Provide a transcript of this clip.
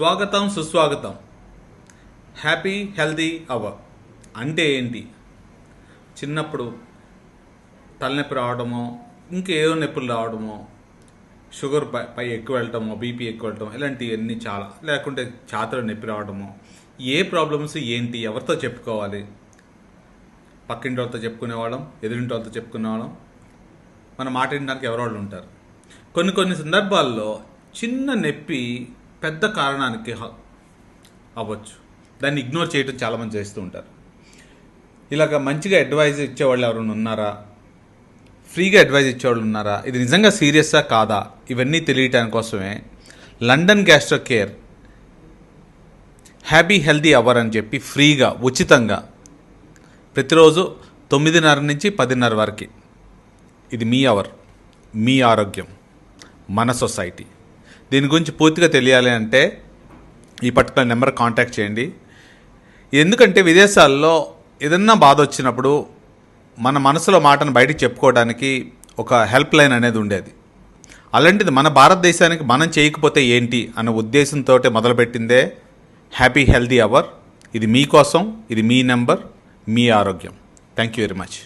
స్వాగతం సుస్వాగతం. Happy healthy hour. అంటే ఏంటి? చిన్నప్పుడు తలనొప్పి రావడమో ఇంకేదో నొప్పులు రావడమో షుగర్ పై పై ఎక్కువ వెళ్ళటమో బీపీ ఎక్కువ వెళ్ళటం ఇలాంటివన్నీ చాలా లేకుంటే ఛాతలో నొప్పి రావడమో ఏ ప్రాబ్లమ్స్ ఏంటి ఎవరితో చెప్పుకోవాలి? పక్కింటి వాళ్ళతో చెప్పుకునేవాళ్ళం ఎదురింటి వాళ్ళతో చెప్పుకునేవాళ్ళం. మనం మాట వినడానికి ఎవరో వాళ్ళు ఉంటారు? కొన్ని కొన్ని సందర్భాల్లో చిన్న నొప్పి పెద్ద కారణానికి అవ్వచ్చు. దాన్ని ఇగ్నోర్ చేయడం చాలామంది చేస్తూ ఉంటారు. ఇలాగ మంచిగా అడ్వైజ్ ఇచ్చేవాళ్ళు ఎవరైనా ఉన్నారా? ఫ్రీగా అడ్వైజ్ ఇచ్చేవాళ్ళు ఉన్నారా? ఇది నిజంగా సీరియస్సా కాదా? ఇవన్నీ తెలియటానికి కోసమే London gastro care happy healthy hour అని చెప్పి ఫ్రీగా ఉచితంగా ప్రతిరోజు తొమ్మిదిన్నర నుంచి పదిన్నర వరకు. ఇది మీ అవర్ మీ ఆరోగ్యం మన సొసైటీ దీని గురించి పూర్తిగా తెలియాలి అంటే ఈ పర్టికులర్ నెంబర్ కాంటాక్ట్ చేయండి. ఎందుకంటే విదేశాల్లో ఏదన్నా బాధ వచ్చినప్పుడు మన మనసులో మాటను బయటికి చెప్పుకోవడానికి ఒక హెల్ప్ లైన్ అనేది ఉండేది. అలాంటిది మన భారతదేశానికి మనం చేయకపోతే ఏంటి అన్న ఉద్దేశంతో మొదలుపెట్టిందే హ్యాపీ హెల్దీ అవర్ ఇది మీకోసం ఇది మీ నెంబర్ మీ ఆరోగ్యం. Thank you very much